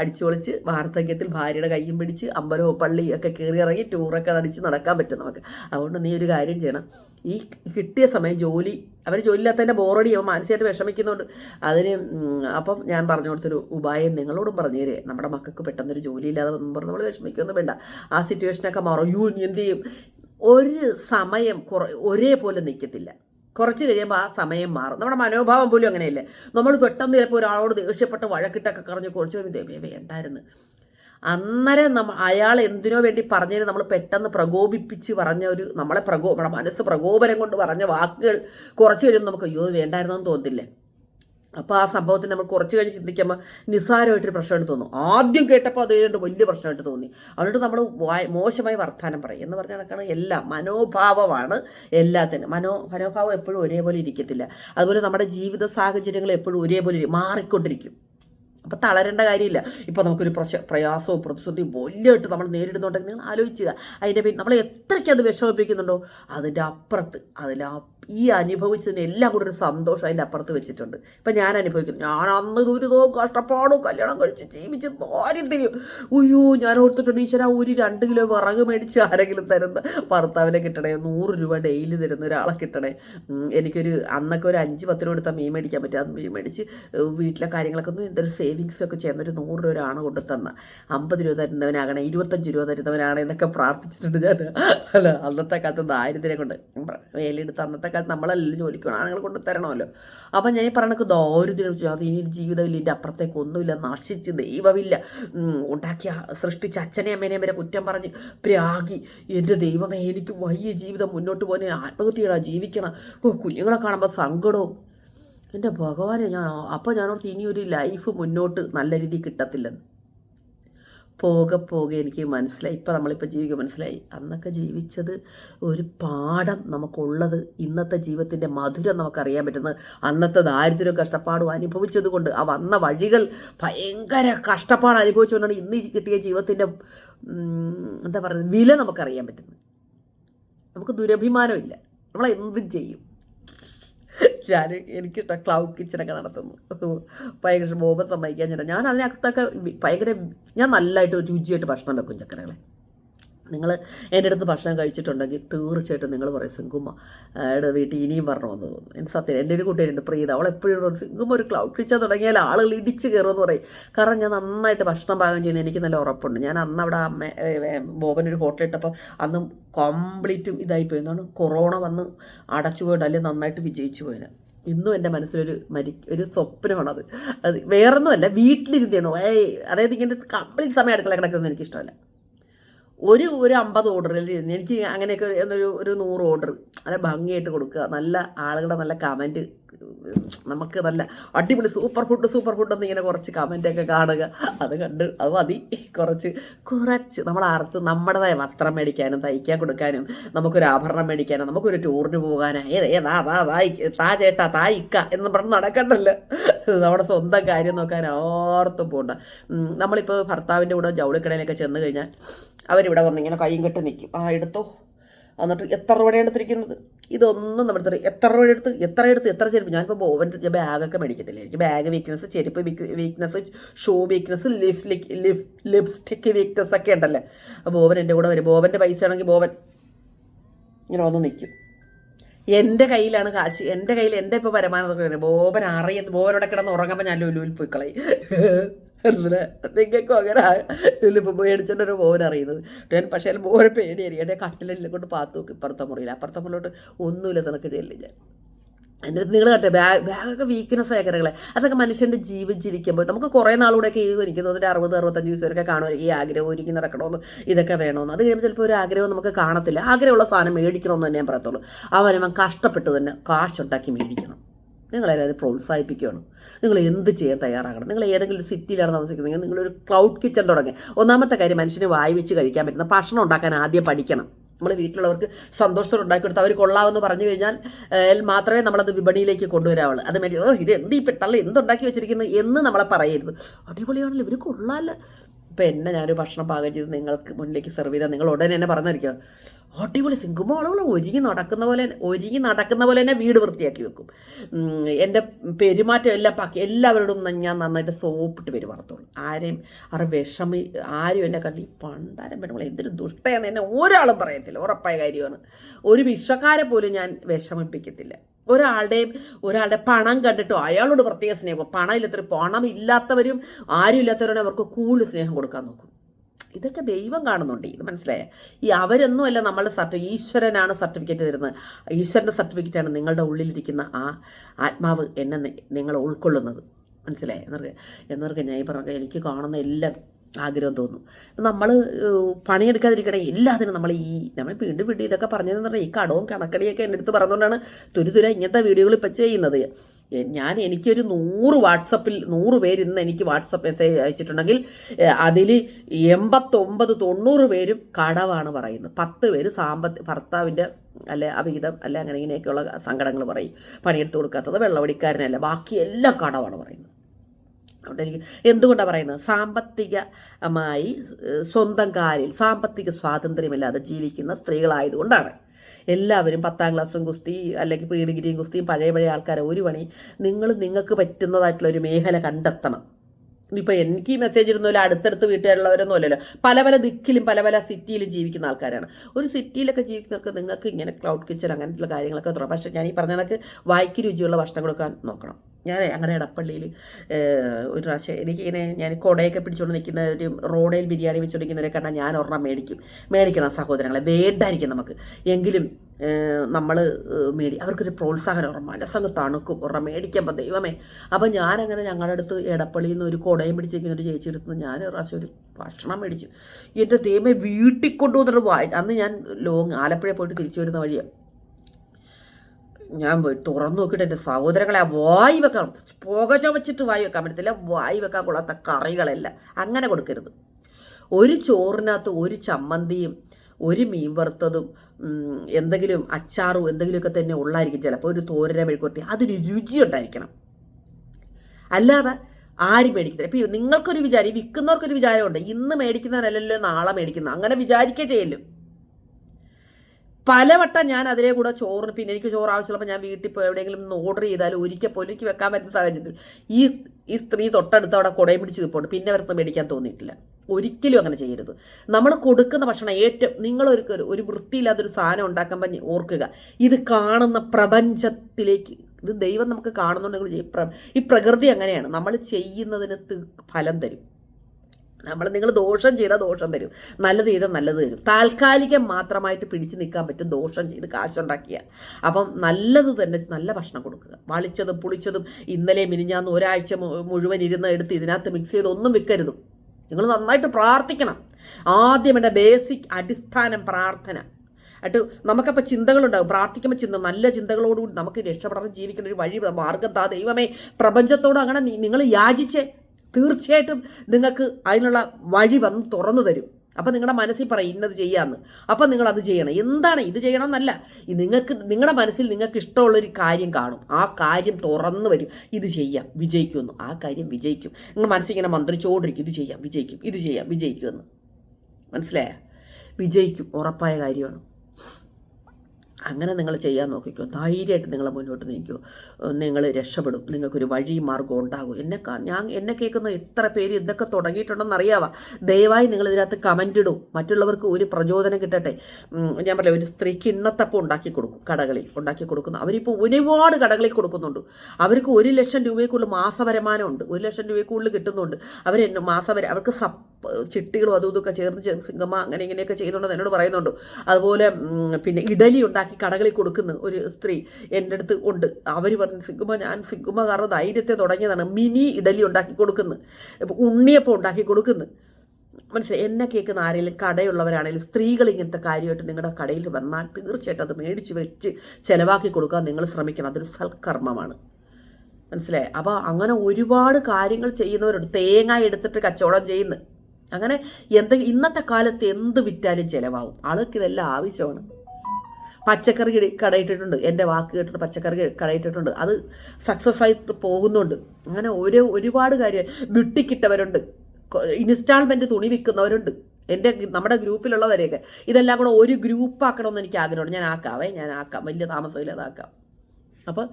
അടിച്ചു പൊളിച്ച് വാർദ്ധക്യത്തിൽ ഭാര്യയുടെ കയ്യും പിടിച്ച് അമ്പലവും പള്ളി ഒക്കെ കയറി ഇറങ്ങി ടൂറൊക്കെ നടിച്ച് നടക്കാൻ പറ്റും നമുക്ക്. അതുകൊണ്ട് നീ ഒരു കാര്യം ചെയ്യണം. ഈ കിട്ടിയ സമയം ജോലി അവർ ജോലിയില്ലാത്തതിന്റെ ബോറടി അവൻ മാനസികമായിട്ട് വിഷമിക്കുന്നുണ്ട്. അതിന് അപ്പം ഞാൻ പറഞ്ഞു കൊടുത്തൊരു ഉപായം നിങ്ങളോടും പറഞ്ഞു തരേ നമ്മുടെ മക്കൾക്ക് പെട്ടെന്നൊരു ജോലിയില്ലാതെ നമ്മൾ വിഷമിക്കൊന്നും വേണ്ട. ആ സിറ്റുവേഷനൊക്കെ മാറും. യു എന്ത് ചെയ്യും? ഒരു സമയം കുറ ഒരേപോലെ നിൽക്കത്തില്ല. കുറച്ച് കഴിയുമ്പോൾ ആ സമയം മാറും. നമ്മുടെ മനോഭാവം പോലും അങ്ങനെയല്ലേ? നമ്മൾ പെട്ടെന്ന് ചിലപ്പോൾ ഒരാളോട് ദേഷ്യപ്പെട്ട് വഴക്കിട്ടൊക്കെ കറഞ്ഞ് കുറച്ച് കഴിയുമ്പോൾ വേണ്ടായിരുന്നു അന്നേരം നമ്മ അയാൾ എന്തിനോ വേണ്ടി പറഞ്ഞതിന് നമ്മൾ പെട്ടെന്ന് പ്രകോപിപ്പിച്ച് പറഞ്ഞ ഒരു നമ്മളെ പ്രകോ നമ്മുടെ മനസ്സ് പ്രകോപനം കൊണ്ട് പറഞ്ഞ വാക്കുകൾ കുറച്ച് കഴിയുമ്പോൾ നമുക്ക് അയ്യോ വേണ്ടായിരുന്നോ എന്ന് തോന്നത്തില്ലേ. അപ്പോൾ ആ സംഭവത്തിൽ നമ്മൾ കുറച്ച് കഴിഞ്ഞ് ചിന്തിക്കുമ്പോൾ നിസ്സാരമായിട്ടൊരു പ്രശ്നമായിട്ട് തോന്നും. ആദ്യം കേട്ടപ്പോൾ അത് ഏതാണ്ട് വലിയ പ്രശ്നമായിട്ട് തോന്നി. അതുകൊണ്ട് നമ്മൾ മോശമായി വർത്താനം പറയും. എന്ന് പറഞ്ഞ കണക്കാണ് എല്ലാം മനോഭാവമാണ് എല്ലാത്തിനും. മനോ മനോഭാവം എപ്പോഴും ഒരേപോലെ ഇരിക്കത്തില്ല. അതുപോലെ നമ്മുടെ ജീവിത സാഹചര്യങ്ങൾ എപ്പോഴും ഒരേപോലെ മാറിക്കൊണ്ടിരിക്കും. അപ്പോൾ തളരേണ്ട കാര്യമില്ല. ഇപ്പോൾ നമുക്കൊരു പ്രശ പ്രയാസവും പ്രതിസന്ധിയും വലിയായിട്ട് നമ്മൾ നേരിടുന്നുണ്ടെങ്കിൽ നിങ്ങൾ ആലോചിക്കുക അതിന്റെ പേര് നമ്മൾ എത്രയ്ക്ക് അത് വിഷമിപ്പിക്കുന്നുണ്ടോ? അതിന്റെ അപ്പുറത്ത് അതിൽ ഈ അനുഭവിച്ചതിന് എല്ലാം കൂടെ ഒരു സന്തോഷം അതിന്റെ അപ്പുറത്ത് വെച്ചിട്ടുണ്ട്. ഇപ്പം ഞാൻ അനുഭവിക്കുന്നു. ഞാൻ അന്ന് ദുരിതവും കഷ്ടപ്പാടും കല്യാണം കഴിച്ച് ജീവിച്ച് ദാരിദ്ര്യം. അയ്യോ ഞാൻ ഓർത്തിട്ടുണ്ട് ഈശ്വര ഒരു രണ്ട് കിലോ വിറക് മേടിച്ച് ആരെങ്കിലും തരുന്ന ഭർത്താവിനെ കിട്ടണേ നൂറ് രൂപ ഡെയിലി തരുന്ന ഒരാളെ കിട്ടണേ. എനിക്കൊരു അന്നൊക്കെ ഒരു അഞ്ച് പത്ത് രൂപ എടുത്താൽ മീൻ മേടിക്കാൻ പറ്റും. അത് മീൻ മേടിച്ച് വീട്ടിലെ കാര്യങ്ങളൊക്കെ ഒന്ന് എന്തൊരു സേവിങ്സ് ഒക്കെ ചെയ്യുന്നൊരു നൂറ് രൂപ ഒരാണ് കൊണ്ട് തന്ന. അമ്പത് രൂപ തരുന്നവനാകണേ ഇരുപത്തഞ്ച് രൂപ തരുന്നവനാണ് എന്നൊക്കെ പ്രാർത്ഥിച്ചിട്ടുണ്ട് ഞാൻ. അല്ല അന്നത്തെ കാലത്ത് ദാരിദ്ര്യം കൊണ്ട്. വേലെടുത്ത് അന്നത്തെ കാലത്ത് നമ്മളെല്ലാം ജോലിക്ക് വേണം ആണുങ്ങൾ കൊണ്ട് തരണമല്ലോ. അപ്പം ഞാൻ ഈ പറയണക്ക് ദാരിദ്ര്യം അത് ഇനി ജീവിതമില്ല എന്റെ അപ്പുറത്തേക്ക് ഒന്നുമില്ല നശിച്ച് ദൈവമില്ല. ഉണ്ടാക്കിയ സൃഷ്ടിച്ച അച്ഛനെ അമ്മേനെയും വരെ കുറ്റം പറഞ്ഞ് പ്രാഗി. എന്റെ ദൈവമേ എനിക്ക് വലിയ ജീവിതം മുന്നോട്ട് പോകാൻ ആത്മഹത്യയാണ് ആത്മഹത്യ ചെയ്യണം ജീവിക്കണം കുഞ്ഞുങ്ങളെ കാണുമ്പോൾ സങ്കടവും. എന്റെ ഭഗവാനെ ഞാൻ അപ്പോൾ ഞാനോർത്ത് ഇനിയൊരു ലൈഫ് മുന്നോട്ട് നല്ല രീതിയിൽ കിട്ടത്തില്ലെന്ന്. പോകെ പോകെ എനിക്ക് മനസ്സിലായി. ഇപ്പം നമ്മളിപ്പോൾ ജീവിക്കുക മനസ്സിലായി. അന്നൊക്കെ ജീവിച്ചത് ഒരു പാഠം നമുക്കുള്ളത് ഇന്നത്തെ ജീവിതത്തിന്റെ മധുരം നമുക്കറിയാൻ പറ്റുന്നത് അന്നത്തെ ദാരിദ്ര്യവും കഷ്ടപ്പാടും അനുഭവിച്ചത് കൊണ്ട് ആ വന്ന വഴികൾ ഭയങ്കര കഷ്ടപ്പാട് അനുഭവിച്ചുകൊണ്ടാണ് ഇന്ന് കിട്ടിയ ജീവിതത്തിന്റെ എന്താ പറയുക വില നമുക്കറിയാൻ പറ്റുന്നത്. നമുക്ക് ദുരഭിമാനമില്ല. നമ്മൾ ചെയ്യും. ഞാൻ എനിക്കിഷ്ടം ക്ലൗഡ് കിച്ചണൊക്കെ നടത്തുന്നു. ഭയങ്കര ബോബ സമ്മതിക്കാൻ ചേട്ടാ ഞാൻ അതിനകത്തൊക്കെ ഭയങ്കര ഞാൻ നല്ലതായിട്ട് രുചിയായിട്ട് ഭക്ഷണം വെക്കും ചക്കരകളെ. നിങ്ങൾ എന്റെ അടുത്ത് ഭക്ഷണം കഴിച്ചിട്ടുണ്ടെങ്കിൽ തീർച്ചയായിട്ടും നിങ്ങൾ പറയും സിങ്കുമ്മ യുടെ വീട്ടിൽ ഇനിയും വരണമെന്ന് തോന്നുന്നു. എന്റെ സത്യം എന്റെ ഒരു കൂട്ടുകാരുണ്ട് പ്രീത. അവൾ എപ്പോഴും സിങ്കുമ്മ ഒരു ക്ലൗഡ് കിച്ചൻ തുടങ്ങിയാൽ ആളുകൾ ഇടിച്ച് കയറുമെന്ന് പറയും. കാരണം ഞാൻ നന്നായിട്ട് ഭക്ഷണം പാകം ചെയ്യുന്നത് എനിക്ക് നല്ല ഉറപ്പുണ്ട്. ഞാൻ അന്ന് അവിടെ അമ്മ ബോബനൊരു ഹോട്ടലിട്ടപ്പോൾ അന്ന് കംപ്ലീറ്റും ഇതായിപ്പോയി എന്താണ്? കൊറോണ വന്ന് അടച്ചു പോയിട്ട് അല്ലെങ്കിൽ നന്നായിട്ട് വിജയിച്ചു പോയത്. ഇന്നും എന്റെ മനസ്സിലൊരു മരി ഒരു സ്വപ്നമാണത്. അത് വേറൊന്നുമല്ല വീട്ടിലിരുന്നേന്നു ഏയ് അതായത് ഇങ്ങനെ കംപ്ലീറ്റ് സമയം അടുക്കള കിടക്കുന്നത് എനിക്കിഷ്ടമല്ല. ഒരു ഒരു അമ്പത് ഓർഡറിൽ എനിക്ക് അങ്ങനെയൊക്കെ എന്നൊരു ഒരു നൂറ് ഓർഡർ നല്ല ഭംഗിയായിട്ട് കൊടുക്കുക. നല്ല ആളുകളുടെ നല്ല കമന്റ് നമുക്ക് നല്ല അടിപൊളി സൂപ്പർ ഫുഡ് സൂപ്പർ ഫുഡ് എന്ന് ഇങ്ങനെ കുറച്ച് കമന്റൊക്കെ കാണുക. അത് കണ്ട് അത് മതി. കുറച്ച് കുറച്ച് നമ്മൾ അറുത്ത് നമ്മുടേതായ വസ്ത്രം മേടിക്കാനും തയ്ക്കാൻ കൊടുക്കാനും നമുക്കൊരു ആഭരണം മേടിക്കാനും നമുക്കൊരു ടൂറിന് പോകാനും ഏത് അതാ താ താ ചേട്ടാ താ ഇക്ക എന്ന് പറഞ്ഞ് നടക്കണ്ടല്ലോ. നമ്മുടെ സ്വന്തം കാര്യം നോക്കാൻ ഓർത്തും പോകണ്ട നമ്മളിപ്പോൾ ഭർത്താവിന്റെ കൂടെ ജൗളിക്കടയിലൊക്കെ ചെന്ന് കഴിഞ്ഞാൽ അവരിവിടെ വന്ന് ഇങ്ങനെ കൈയും കെട്ടി നിൽക്കും ആ എടുത്തോ. എന്നിട്ട് എത്ര രൂപയാണ് എടുത്തിരിക്കുന്നത്? ഇതൊന്നും നമ്മുടെ അടുത്ത് എത്ര രൂപ എടുത്ത്? എത്ര എടുത്ത്? എത്ര ചെരുപ്പ്? ഞാനിപ്പോൾ ബോവന്റെ ബാഗൊക്കെ മേടിക്കത്തില്ല? എനിക്ക് ബാഗ് വീക്ക്നെസ് ചെരുപ്പ് വീക്ക്നെസ് ഷൂ വീക്ക്നെസ് ലിഫ് ലിഫ് ലിപ്സ്റ്റിക് വീക്ക്നെസ് ഒക്കെ ഉണ്ടല്ലേ? അപ്പോൾ ബോവൻ എന്റെ കൂടെ വരും. ബോവന്റെ പൈസ ആണെങ്കിൽ ബോവൻ ഇങ്ങനെ വന്ന് നിൽക്കും എന്റെ കയ്യിലാണ് കാശ്. എന്റെ കയ്യിൽ എന്റെ ഇപ്പോൾ വരുമാനം ബോബൻ അറിയത്ത് ബോബനോടെ കിടന്ന് ഉറങ്ങുമ്പോൾ ഞാൻ ലുലുവിൽ പോയി കളയും. നിങ്ങൾക്കും അങ്ങനെ ലുലു ഇപ്പോൾ മേടിച്ചോണ്ടൊരു ബോബൻ അറിയുന്നത്. ഞാൻ പക്ഷേ ബോബനെ പേടിയായിരിക്കും. എന്റെ കട്ടിലെല്ലാം കൊണ്ട് പാത്തു നോക്കും ഇപ്പുറത്തെ മുറിയിൽ. അപ്പുറത്തെ മുറിയിലോട്ട് ഒന്നുമില്ല നിനക്ക് ചെല്ലില്ല എന്റെ അടുത്ത് നിങ്ങൾ കട്ടെ ബാഗ് ബാഗൊക്കെ വീക്ക്നെസ് ഏക്കറകളെ അതൊക്കെ മനുഷ്യന്റെ ജീവിച്ചിരിക്കുമ്പോൾ നമുക്ക് കുറേ നാളൂടെയൊക്കെ ഇത് എനിക്ക് തോന്നുന്നു ഒരു അറുപത് അറുപത്തഞ്ച് വയസ്സുവരെയൊക്കെ കാണുമായിരിക്കും. ഈ ആഗ്രഹം ഒരുക്കി നടക്കണമെന്ന് ഇതൊക്കെ വേണമെന്ന് അത് കഴിയുമ്പോൾ ചിലപ്പോൾ ഒരു ആഗ്രഹം നമുക്ക് കാണത്തില്ല. ആഗ്രഹമുള്ള സാധനം മേടിക്കണമെന്ന് തന്നെ ഞാൻ പറയത്തുള്ളൂ. അവനവൻ കഷ്ടപ്പെട്ട് തന്നെ കാശുണ്ടാക്കി മേടിക്കണം. നിങ്ങളെ അത് പ്രോത്സാഹിപ്പിക്കുകയാണ്. നിങ്ങൾ എന്ത് ചെയ്യാൻ തയ്യാറാകണം? നിങ്ങൾ ഏതെങ്കിലും ഒരു സിറ്റിയിലാണ് താമസിക്കുന്നത്. നിങ്ങളൊരു ക്ലൗഡ് കിച്ചൺ തുടങ്ങി. ഒന്നാമത്തെ കാര്യം മനുഷ്യന് വായി വെച്ച് കഴിക്കാൻ പറ്റുന്ന ഭക്ഷണം ഉണ്ടാക്കാൻ ആദ്യം പഠിക്കണം. നമ്മൾ വീട്ടിലുള്ളവർക്ക് സന്തോഷത്തോടെ ഉണ്ടാക്കിയെടുത്ത് അവർ കൊള്ളാമെന്ന് പറഞ്ഞു കഴിഞ്ഞാൽ മാത്രമേ നമ്മളത് വിപണിയിലേക്ക് കൊണ്ടുവരാവുള്ളൂ. അത് മേടി ഓ ഇത് എന്ത് ഈ പെട്ടല്ല എന്തുണ്ടാക്കി വെച്ചിരിക്കുന്നത് എന്ന് നമ്മളെ പറയരുത്. അടിപൊളിയാണല്ലോ ഇവർ ഇപ്പം എന്നെ ഞാനൊരു ഭക്ഷണം പാകം ചെയ്ത് നിങ്ങൾക്ക് മുന്നിലേക്ക് സെർവ് ചെയ്താൽ നിങ്ങൾ ഉടനെ തന്നെ പറഞ്ഞിരിക്കുക അടിപൊളി സിംഗുമോളുകൾ ഒരുങ്ങി നടക്കുന്ന പോലെ ഒരുങ്ങി നടക്കുന്ന പോലെ തന്നെ വീട് വൃത്തിയാക്കി വെക്കും. എന്റെ പെരുമാറ്റം എല്ലാം പാക്കി എല്ലാവരോടും ഞാൻ നന്നായിട്ട് സോപ്പിട്ട് പെരുമാറത്തുള്ളൂ. ആരെയും അവരുടെ വിഷമി ആരും എന്നെ കണ്ടി പണ്ടാരം പെണ്ണുമ്പോൾ എന്തൊരു ദുഷ്ടയെന്ന് എന്നെ ഒരാളും പറയത്തില്ല. ഉറപ്പായ കാര്യമാണ്. ഒരു വിഷക്കാരെ പോലും ഞാൻ വിഷമിപ്പിക്കത്തില്ല. ഒരാളുടെയും ഒരാളുടെ പണം കണ്ടിട്ടോ അയാളോട് പ്രത്യേക സ്നേഹം. പണം പണം ഇല്ലാത്തവരും ആരും ഇല്ലാത്തവരോട് അവർക്ക് കൂടുതൽ സ്നേഹം കൊടുക്കാൻ നോക്കും. ഇതൊക്കെ ദൈവം കാണുന്നുണ്ട്. ഇത് മനസ്സിലായ? ഈ അവരൊന്നുമല്ല നമ്മൾ സർട്ടി ഈശ്വരനാണ് സർട്ടിഫിക്കറ്റ് തരുന്നത്. ഈശ്വരന്റെ സർട്ടിഫിക്കറ്റാണ് നിങ്ങളുടെ ഉള്ളിലിരിക്കുന്ന ആ ആത്മാവ് എന്നെ നിങ്ങൾ ഉൾക്കൊള്ളുന്നത്. മനസ്സിലായി? എന്നവർക്ക് എന്നവർക്ക് ഞാൻ പറഞ്ഞ എനിക്ക് കാണുന്ന എല്ലാം ആഗ്രഹം തോന്നും. അപ്പം നമ്മൾ പണിയെടുക്കാതിരിക്കണേ എല്ലാത്തിനും നമ്മൾ ഈ നമ്മൾ വീണ്ടും വീണ്ടും ഇതൊക്കെ പറഞ്ഞതെന്ന് പറഞ്ഞാൽ ഈ കടവും കണക്കടിയൊക്കെ എന്റെ അടുത്ത് പറഞ്ഞുകൊണ്ടാണ് തുരുതുര ഇങ്ങനത്തെ വീഡിയോകൾ ഇപ്പം ചെയ്യുന്നത്. ഞാൻ എനിക്കൊരു നൂറ് വാട്സപ്പിൽ നൂറ് പേര് ഇന്ന് എനിക്ക് വാട്സപ്പ് മെസ്സേജ് അയച്ചിട്ടുണ്ടെങ്കിൽ അതിൽ എൺപത്തൊമ്പത് തൊണ്ണൂറ് പേരും കടവാണ് പറയുന്നത്. പത്ത് പേര് സാമ്പത്തിക ഭർത്താവിന്റെ അല്ലെ അവിഹിതം അല്ലെ അങ്ങനെ ഇങ്ങനെയൊക്കെയുള്ള സങ്കടങ്ങൾ പറയും. പണിയെടുത്ത് കൊടുക്കാത്തത് വെള്ളവടിക്കാരനല്ല ബാക്കി എല്ലാം കടവാണ് പറയുന്നത്. അതുകൊണ്ട് എനിക്ക് എന്തുകൊണ്ടാണ് പറയുന്നത്? സാമ്പത്തികമായി സ്വന്തം കാലിൽ സാമ്പത്തിക സ്വാതന്ത്ര്യമില്ലാതെ ജീവിക്കുന്ന സ്ത്രീകളായതുകൊണ്ടാണ്. എല്ലാവരും പത്താം ക്ലാസ്സും കുസ്തി അല്ലെങ്കിൽ പ്രീ ഡിഗ്രിയും കുസ്തിയും പഴയ പഴയ ആൾക്കാരെ ഒരു പണി നിങ്ങൾ നിങ്ങൾക്ക് പറ്റുന്നതായിട്ടുള്ള ഒരു മേഖല കണ്ടെത്തണം. ഇപ്പോൾ എനിക്ക് ഈ മെസ്സേജ് ഇരുന്നില്ല അടുത്തടുത്ത് വീട്ടുകാരുള്ളവരൊന്നും അല്ലല്ലോ. പല പല ദിക്കിലും പല പല സിറ്റിയിലും ജീവിക്കുന്ന ആൾക്കാരാണ്. ഒരു സിറ്റിയിലൊക്കെ ജീവിക്കുന്നവർക്ക് നിങ്ങൾക്ക് ഇങ്ങനെ ക്ലൗഡ് കിച്ചൺ അങ്ങനത്തെ കാര്യങ്ങളൊക്കെ തുറ പക്ഷേ ഞാൻ ഈ പറഞ്ഞ കണക്ക് വായിക്ക് രുചിയുള്ള ഭക്ഷണം കൊടുക്കാൻ നോക്കണം. ഞാൻ അങ്ങനെ ഇടപ്പള്ളിയിൽ ഒരു പ്രാവശ്യം എനിക്കിങ്ങനെ ഞാൻ കുടയൊക്കെ പിടിച്ചുകൊണ്ട് നിൽക്കുന്ന ഒരു റോഡയിൽ ബിരിയാണി വെച്ചുകൊണ്ടിരിക്കുന്നവരെ കണ്ടാൽ ഞാൻ ഒരെണ്ണം മേടിക്കും. മേടിക്കണം സഹോദരങ്ങളെ വേണ്ടായിരിക്കും നമുക്ക്. എങ്കിലും നമ്മൾ മേടി അവർക്കൊരു പ്രോത്സാഹനം ഉറ മനസ്സങ്ങ് തണുക്കും ഉറ മേടിക്കുമ്പോൾ ദൈവമേ. അപ്പം ഞാനങ്ങനെ ഞങ്ങളുടെ അടുത്ത് ഇടപ്പള്ളിയിൽ നിന്ന് ഒരു കുടയും പിടിച്ചിരിക്കുന്ന ഒരു ചേച്ചി എടുത്ത് ഞാൻ ഒരു പ്രാവശ്യം ഒരു ഭക്ഷണം മേടിച്ചു. എന്റെ ദൈവമേ വീട്ടിൽ കൊണ്ടുവന്നിട്ട് വായി അന്ന് ഞാൻ ലോങ് ആലപ്പുഴ പോയിട്ട് തിരിച്ചു വരുന്ന വഴിയാണ് ഞാൻ പോയി തുറന്നു നോക്കിയിട്ട് എന്റെ സഹോദരങ്ങളെ വായി വെക്കാൻ പുക ചവച്ചിട്ട് വായി വെക്കാൻ പറ്റത്തില്ല. വായി വെക്കാൻ കൊള്ളാത്ത കറികളെല്ലാം. അങ്ങനെ കൊടുക്കരുത്. ഒരു ചോറിനകത്ത് ഒരു ചമ്മന്തിയും ഒരു മീൻ വറുത്തതും എന്തെങ്കിലും അച്ചാറും എന്തെങ്കിലുമൊക്കെ തന്നെ ഉള്ളായിരിക്കും ചിലപ്പോൾ. ഒരു തോരന മെഴുക്കുവരട്ടി. അതൊരു രുചി ഉണ്ടായിരിക്കണം. അല്ലാതെ ആരും മേടിക്കുന്നത് ഇപ്പം നിങ്ങൾക്കൊരു വിചാരം വിൽക്കുന്നവർക്കൊരു വിചാരമുണ്ട്. ഇന്ന് മേടിക്കുന്നവരല്ലല്ലോ നാളെ മേടിക്കുന്ന. അങ്ങനെ വിചാരിക്കേ ചെയ്യല്ലോ. പലവട്ടം ഞാൻ അതിലെ കൂടെ ചോറിന് പിന്നെ എനിക്ക് ചോറ് ആവശ്യമുള്ളപ്പോൾ ഞാൻ വീട്ടിൽ പോയി എവിടെയെങ്കിലും ഒന്ന് ഓർഡർ ചെയ്താൽ ഒരിക്കൽ പോലും എനിക്ക് വെക്കാൻ പറ്റുന്ന സാഹചര്യത്തിൽ ഈ ഈ സ്ത്രീ തൊട്ടടുത്ത് അവിടെ കുടയും പിടിച്ച് നിൽപ്പുണ്ട് പിന്നെ അവർക്ക് മേടിക്കാൻ തോന്നിയിട്ടില്ല. ഒരിക്കലും അങ്ങനെ ചെയ്യരുത്. നമ്മൾ കൊടുക്കുന്ന ഭക്ഷണം ഏറ്റവും നിങ്ങളൊരു ഒരു വൃത്തിയില്ലാത്തൊരു സാധനം ഉണ്ടാക്കുമ്പോൾ ഓർക്കുക. ഇത് കാണുന്ന പ്രപഞ്ചത്തിലേക്ക് ഇത് ദൈവം നമുക്ക് കാണുന്നുണ്ടെങ്കിൽ ഈ പ്രകൃതി അങ്ങനെയാണ്. നമ്മൾ ചെയ്യുന്നതിന് ഫലം തരും. നമ്മൾ നിങ്ങൾ ദോഷം ചെയ്താൽ ദോഷം തരും. നല്ലത് ചെയ്താൽ നല്ലത് തരും. താൽക്കാലികം മാത്രമായിട്ട് പിടിച്ചു നിൽക്കാൻ പറ്റും ദോഷം ചെയ്ത് കാശുണ്ടാക്കിയ. അപ്പം നല്ലത് തന്നെ നല്ല ഭക്ഷണം കൊടുക്കുക. വളിച്ചതും പുളിച്ചതും ഇന്നലെ മിനിഞ്ഞാന്ന് ഒരാഴ്ച മുഴുവൻ ഇരുന്ന് എടുത്ത് ഇതിനകത്ത് മിക്സ് ചെയ്ത് ഒന്നും വിൽക്കരുതും നിങ്ങൾ നന്നായിട്ട് പ്രാർത്ഥിക്കണം. ആദ്യം എന്റെ ബേസിക് അടിസ്ഥാനം പ്രാർത്ഥന. ആയിട്ട് നമുക്കപ്പോൾ ചിന്തകളുണ്ടാകും പ്രാർത്ഥിക്കുമ്പോൾ ചിന്ത നല്ല ചിന്തകളോടുകൂടി നമുക്ക് രക്ഷപ്പെടാൻ ജീവിക്കേണ്ട ഒരു വഴി മാർഗം താ ദൈവമേ. പ്രപഞ്ചത്തോട് അങ്ങനെ നിങ്ങൾ യാചിച്ചേ. തീർച്ചയായിട്ടും നിങ്ങൾക്ക് അതിനുള്ള വഴി വന്ന് തുറന്നു തരും. അപ്പം നിങ്ങളുടെ മനസ്സിൽ പറയും ഇന്നത് ചെയ്യാമെന്ന് അപ്പം നിങ്ങൾ അത് ചെയ്യണം. എന്താണ്? ഇത് ചെയ്യണമെന്നല്ല. നിങ്ങൾക്ക് നിങ്ങളുടെ മനസ്സിൽ നിങ്ങൾക്ക് ഇഷ്ടമുള്ളൊരു കാര്യം കാണും. ആ കാര്യം തുറന്നു വരും. ഇത് ചെയ്യാം. വിജയിക്കുമെന്ന്. ആ കാര്യം വിജയിക്കും. നിങ്ങൾ മനസ്സിങ്ങനെ മന്ത്രിച്ചുകൊണ്ടിരിക്കും. ഇത് ചെയ്യാം. വിജയിക്കും. ഇത് ചെയ്യാം. വിജയിക്കുമെന്ന്. മനസ്സിലായ? വിജയിക്കും. ഉറപ്പായ കാര്യമാണ്. അങ്ങനെ നിങ്ങൾ ചെയ്യാൻ നോക്കിക്കോ. ധൈര്യമായിട്ട് നിങ്ങൾ മുന്നോട്ട് നീക്കോ. നിങ്ങൾ രക്ഷപ്പെടും. നിങ്ങൾക്കൊരു വഴി മാർഗം ഉണ്ടാകും. എന്നെ ഞാൻ എന്നെ കേൾക്കുന്ന എത്ര പേര് ഇതൊക്കെ തുടങ്ങിയിട്ടുണ്ടെന്ന് അറിയാവാം ദയവായി നിങ്ങൾ ഇതിനകത്ത് കമന്റ് ഇടും. മറ്റുള്ളവർക്ക് ഒരു പ്രചോദനം കിട്ടട്ടെ. ഞാൻ പറയാം ഒരു സ്ത്രീക്ക് ഇന്നത്തപ്പം ഉണ്ടാക്കി കൊടുക്കും കടകളിൽ. ഉണ്ടാക്കി കൊടുക്കുന്നു. അവരിപ്പോൾ ഒരുപാട് കടകളിൽ കൊടുക്കുന്നുണ്ട്. അവർക്ക് ഒരു ലക്ഷം രൂപയ്ക്കുള്ളിൽ മാസവരുമാനം ഉണ്ട്. ഒരു ലക്ഷം രൂപയ്ക്കുള്ളിൽ കിട്ടുന്നുണ്ട്. അവർ മാസവര അവർക്ക് സപ്പ് ചിട്ടികളും അതും ഇതൊക്കെ ചേർന്ന് സിംഗമ അങ്ങനെ ഇങ്ങനെയൊക്കെ ചെയ്യുന്നുണ്ടെന്ന് എന്നോട് പറയുന്നുണ്ട്. അതുപോലെ പിന്നെ ഇഡലി ഉണ്ടാക്കി കടകളിൽ കൊടുക്കുന്ന ഒരു സ്ത്രീ എന്റെ അടുത്ത് ഉണ്ട്. അവർ പറഞ്ഞു സിഗ്മ ഞാൻ സിഗ്മ കാരണം ധൈര്യത്തെ തുടങ്ങിയതാണ് മിനി ഇഡലി ഉണ്ടാക്കി കൊടുക്കുന്നു. ഉണ്ണിയപ്പം ഉണ്ടാക്കി കൊടുക്കുന്നു. മനസ്സിലായി എന്നെ കേൾക്കുന്ന ആരെങ്കിലും കടയുള്ളവരാണെങ്കിലും സ്ത്രീകൾ ഇങ്ങനത്തെ കാര്യമായിട്ട് നിങ്ങളുടെ കടയിൽ വന്നാൽ തീർച്ചയായിട്ടും അത് മേടിച്ച് വെച്ച് ചിലവാക്കി കൊടുക്കാൻ നിങ്ങൾ ശ്രമിക്കണം. അതൊരു സൽക്കർമ്മമാണ്. മനസ്സിലായി? അപ്പോൾ അങ്ങനെ ഒരുപാട് കാര്യങ്ങൾ ചെയ്യുന്നവരുണ്ട്. തേങ്ങ എടുത്തിട്ട് കച്ചവടം ചെയ്യുന്നു. അങ്ങനെ എന്ത് ഇന്നത്തെ കാലത്ത് എന്ത് വിറ്റാലും ചിലവാകും. ആൾക്ക് ഇതെല്ലാം ആവശ്യമാണ്. പച്ചക്കറി കടയിട്ടിട്ടുണ്ട്. എന്റെ വാക്ക് കേട്ടിട്ട് പച്ചക്കറി കടയിട്ടിട്ടുണ്ട്. അത് സക്സസ് ആയി പോകുന്നുണ്ട്. അങ്ങനെ ഒരു ഒരുപാട് കാര്യം ബ്യൂട്ടിക്കിട്ടവരുണ്ട് ഇൻസ്റ്റാൾമെന്റ് തുണി വിൽക്കുന്നവരുണ്ട്. എന്റെ നമ്മുടെ ഗ്രൂപ്പിലുള്ളവരെയൊക്കെ. ഇതെല്ലാം കൂടെ ഒരു ഗ്രൂപ്പ് ആക്കണമെന്ന് എനിക്ക് ആഗ്രഹമുണ്ട്. ഞാൻ ആക്കാവേ ഞാൻ ആക്കാം. വലിയ താമസമില്ല അതാക്കാം അപ്പോൾ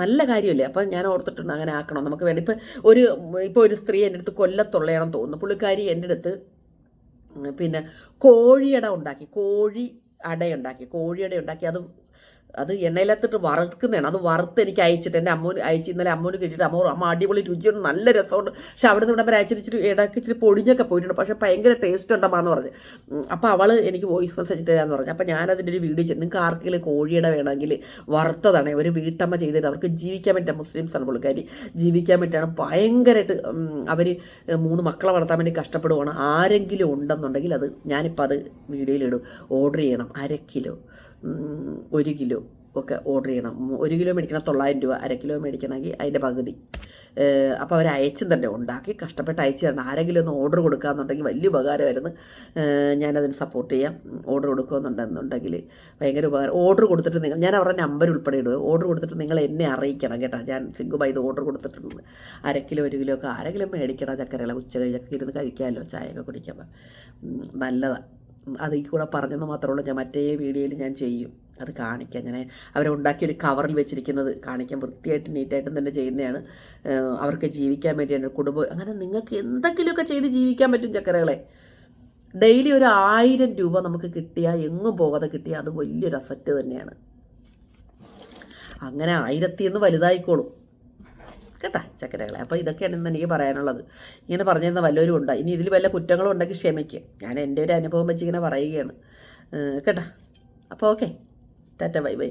നല്ല കാര്യമല്ലേ? അപ്പം ഞാൻ ഓർത്തിട്ടുണ്ട് അങ്ങനെ ആക്കണം. നമുക്ക് വേണ്ടി ഇപ്പോൾ ഒരു ഇപ്പോൾ ഒരു സ്ത്രീ എന്റെ അടുത്ത് കൊല്ലത്തുള്ളയാണെന്ന് തോന്നുന്നു. പുള്ളിക്കാരി എന്റെ അടുത്ത് പിന്നെ കോഴിയട ഉണ്ടാക്കി. കോഴി അടയുണ്ടാക്കി കോഴിയട ഉണ്ടാക്കി അത് അത് എണ്ണയിലത്തിട്ട് വറുക്കുന്നതാണ്. അത് വറുത്ത് എനിക്ക് അയച്ചിട്ട് എന്റെ അമ്മൂന് അയച്ച് ഇന്നലെ അമ്മൂന് കിട്ടിയിട്ട് അമ്മ അമ്മ അടിപൊളി രുചിയുണ്ട് നല്ല രസമുണ്ട്. പക്ഷെ അവിടെ നിന്ന് ഇവിടെ വരെ ഇടയ്ക്ക് ഇച്ചിരി പൊടിഞ്ഞൊക്കെ പോയിട്ടുണ്ട്. പക്ഷേ ഭയങ്കര ടേസ്റ്റ് ഉണ്ടമ്മാന്ന് പറഞ്ഞു. അപ്പോൾ അവൾ എനിക്ക് വോയിസ് മെസ്സേജ് തരാമെന്ന് പറഞ്ഞു. അപ്പോൾ ഞാനതിന്റെ ഒരു വീഡിയോ ചെയ്തു. നിങ്ങൾക്ക് ആർക്കെങ്കിലും കോഴിയുടെ വേണമെങ്കിൽ വറുത്തതാണ്. ഒരു വീട്ടമ്മ ചെയ്തിട്ട് അവർക്ക് ജീവിക്കാൻ വേണ്ടി മുസ്ലിംസാണ് പുള്ളിക്കാരി. ജീവിക്കാൻ വേണ്ടിയാണ് ഭയങ്കരമായിട്ട് അവർ മൂന്ന് മക്കളെ വളർത്താൻ വേണ്ടി കഷ്ടപ്പെടുവാണ്. ആരെങ്കിലും ഉണ്ടെന്നുണ്ടെങ്കിൽ അത് ഞാനിപ്പോൾ അത് വീഡിയോയിലിടും ഓർഡർ ചെയ്യണം. അര കിലോ ഒരു കിലോ ഒക്കെ ഓർഡർ ചെയ്യണം. ഒരു കിലോ മേടിക്കണം തൊള്ളായിരം രൂപ അര കിലോ മേടിക്കണമെങ്കിൽ അതിന്റെ പകുതി. അപ്പോൾ അവർ അയച്ചും തന്നെ ഉണ്ടാക്കി കഷ്ടപ്പെട്ട് അയച്ചു തരണം. ആരെങ്കിലും ഒന്ന് ഓർഡർ കൊടുക്കാമെന്നുണ്ടെങ്കിൽ വലിയ ഉപകാരമായിരുന്നു. ഞാനതിന് സപ്പോർട്ട് ചെയ്യാം. ഓർഡർ കൊടുക്കുമെന്നുണ്ടെന്നുണ്ടെങ്കിൽ ഭയങ്കര ഉപകാരം. ഓർഡർ കൊടുത്തിട്ട് നിങ്ങൾ ഞാൻ അവരുടെ നമ്പർ ഉൾപ്പെടെ ഇടുക ഓർഡർ കൊടുത്തിട്ട് നിങ്ങൾ എന്നെ അറിയിക്കണം കേട്ടോ. ഞാൻ സിംഗുബായി ഇത് ഓർഡർ കൊടുത്തിട്ടുണ്ട്. അര കിലോ ഒരു കിലോ ഒക്കെ ആരെങ്കിലും മേടിക്കണം ചക്കരകളെ? ഉച്ച കഴിഞ്ഞൊക്കെ ഇരുന്ന് കഴിക്കാമല്ലോ ചായയൊക്കെ കുടിക്കുമ്പോൾ നല്ലതാണ് അത് ഈ കൂടെ പറഞ്ഞെന്ന് മാത്രമേ ഉള്ളൂ. ഞാൻ മറ്റേ വീഡിയോയിൽ ഞാൻ ചെയ്യും. അത് കാണിക്കാം. ഞാൻ അവരുണ്ടാക്കിയൊരു കവറിൽ വെച്ചിരിക്കുന്നത് കാണിക്കാൻ വൃത്തിയായിട്ട് നീറ്റായിട്ടും തന്നെ ചെയ്യുന്നതാണ്. അവർക്ക് ജീവിക്കാൻ വേണ്ടിയാണ്. കുടുംബം അങ്ങനെ നിങ്ങൾക്ക് എന്തെങ്കിലുമൊക്കെ ചെയ്ത് ജീവിക്കാൻ പറ്റും ചക്കരകളെ. ഡെയിലി ഒരു ആയിരം രൂപ നമുക്ക് കിട്ടിയാൽ എങ്ങും പോകാതെ കിട്ടിയാൽ അത് വലിയൊരു അസറ്റ് തന്നെയാണ്. അങ്ങനെ ആയിരത്തി എന്ന് വലുതായിക്കോളും. കേട്ടാ ചക്കരകളെ? അപ്പോൾ ഇതൊക്കെയാണ് ഇന്ന് എനിക്ക് പറയാനുള്ളത്. ഇങ്ങനെ പറഞ്ഞിരുന്ന വല്ലവരും ഉണ്ട്? ഇനി ഇതിൽ വല്ല കുറ്റങ്ങളും ഉണ്ടെങ്കിൽ ക്ഷമിക്കുക ഞാൻ എന്റെ ഒരു അനുഭവം വെച്ച് ഇങ്ങനെ പറയുകയാണ്. കേട്ടോ? അപ്പോൾ ഓക്കെ. Tata bye bye.